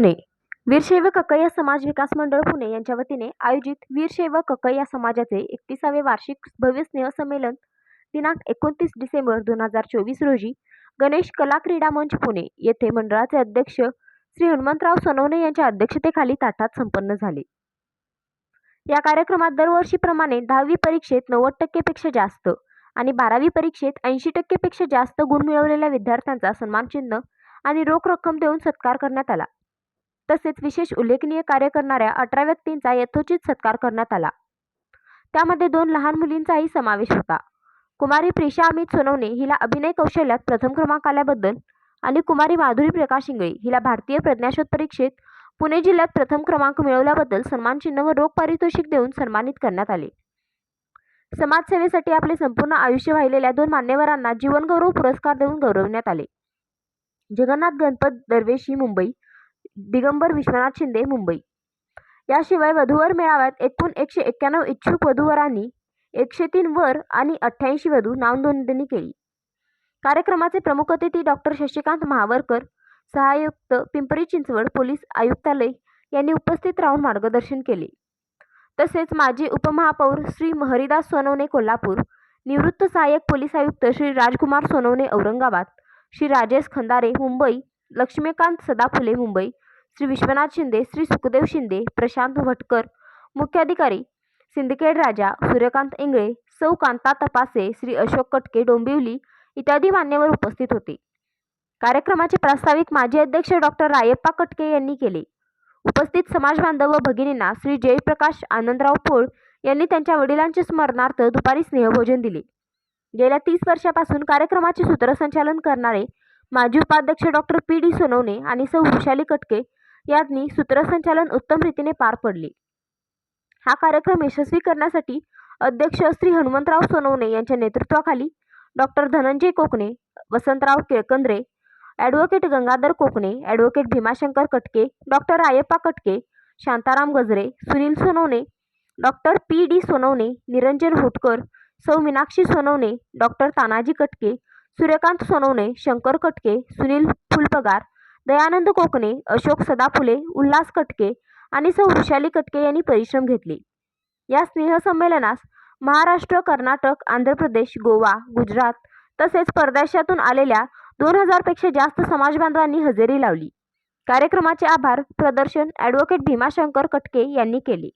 पुणे. वीरशैव कक्कय्या समाज विकास मंडळ पुणे यांच्या वतीने आयोजित वीरशैव कक्कय्या समाजाचे एकतीसावे वार्षिक भव्य स्नेहसंमेलन दिनांक एकोणतीस डिसेंबर दोन हजार चोवीस रोजी गणेश कला क्रीडा मंच पुणे येथे मंडळाचे अध्यक्ष श्री हनुमंतराव सनवणे यांच्या अध्यक्षतेखाली ताटात संपन्न झाले. या कार्यक्रमात दरवर्षीप्रमाणे दहावी परीक्षेत नव्वद टक्केपेक्षा जास्त आणि बारावी परीक्षेत ऐंशी टक्केपेक्षा जास्त गुण मिळवलेल्या विद्यार्थ्यांचा सन्मानचिन्ह आणि रोख रक्कम देऊन सत्कार करण्यात आला. तसेच विशेष उल्लेखनीय कार्य करणाऱ्या अठरा व्यक्तींचा यथोचित सत्कार करण्यात आला. त्यामध्ये दोन लहान मुलींचाही समावेश होता. कुमारी प्रिशा अमित सोनवणे हिला अभिनय कौशल्यात प्रथम क्रमांक आल्याबद्दल आणि कुमारी माधुरी प्रकाश इंगळे हिला भारतीय प्रज्ञाशोध परीक्षेत पुणे जिल्ह्यात प्रथम क्रमांक मिळवल्याबद्दल सन्मानचिन्ह व रोख पारितोषिक देऊन सन्मानित करण्यात आले. समाजसेवेसाठी आपले संपूर्ण आयुष्य वाहिलेल्या दोन मान्यवरांना जीवनगौरव पुरस्कार देऊन गौरवण्यात आले. जगन्नाथ गणपत दरवेशी मुंबई दिगंबर विश्वनाथ शिंदे मुंबई. याशिवाय वधूवर मेळाव्यात एकूण एकशे एक्क्याण्णव इच्छुक वधूवरांनी एकशे तीन वर आणि अठ्ठ्याऐंशी वधू नावनोंदणी केली. कार्यक्रमाचे प्रमुख अतिथी डॉक्टर शशिकांत महावरकर सहायुक्त पिंपरी चिंचवड पोलीस आयुक्तालय यांनी उपस्थित राहून मार्गदर्शन केले. तसेच माजी उपमहापौर श्री महरिदास सोनवणे कोल्हापूर निवृत्त सहाय्यक पोलीस आयुक्त श्री राजकुमार सोनवणे औरंगाबाद श्री राजेश खंदारे मुंबई लक्ष्मीकांत सदाफुले मुंबई श्री विश्वनाथ शिंदे श्री सुखदेव शिंदे प्रशांत भटकर मुख्याधिकारी सिंदखेड राजा सूर्यकांत इंगळे सौ कांता तपासे श्री अशोक कटके डोंबिवली इत्यादी मान्यवर उपस्थित होते. कार्यक्रमाचे प्रास्ताविक माजी अध्यक्ष डॉक्टर रायप्पा कटके यांनी केले. उपस्थित समाज बांधव व भगिनींना श्री जयप्रकाश आनंदराव पोळ यांनी त्यांच्या वडिलांचे स्मरणार्थ दुपारी स्नेहभोजन दिले. गेल्या तीस वर्षापासून कार्यक्रमाचे सूत्रसंचालन करणारे माजी उपाध्यक्ष डॉक्टर पी. डी. सोनवणे आणि सौ वृषाली कटके यांनी सूत्रसंचालन उत्तम रीतीने पार पडले. हा कार्यक्रम यशस्वी करण्यासाठी अध्यक्ष श्री हनुमंतराव सोनवणे यांच्या नेतृत्वाखाली doctor Dhananjay Kokane Vasantrao Kelkandre advocate Gangadhar Kokane advocate Bhimashankar Katke doctor Rayappa Katke Shantaram Gajare Sunil Sonawane doctor P. D. Sonawane Niranjan Hotkar सौ मीनाक्षी सोनवणे डॉक्टर तानाजी कटके सूर्यकांत सोनवणे शंकर कटके सुनील फुलपगार दयानंद कोकणे अशोक सदाफुले उल्हास कटके आणि सौ वृषाली कटके यांनी परिश्रम घेतले. या स्नेहसंमेलनास महाराष्ट्र कर्नाटक आंध्र प्रदेश गोवा गुजरात तसेच परदेशातून आलेल्या दोन हजारपेक्षा जास्त समाजबांधवांनी हजेरी लावली. कार्यक्रमाचे आभार प्रदर्शन ॲडव्होकेट भीमाशंकर कटके यांनी केले.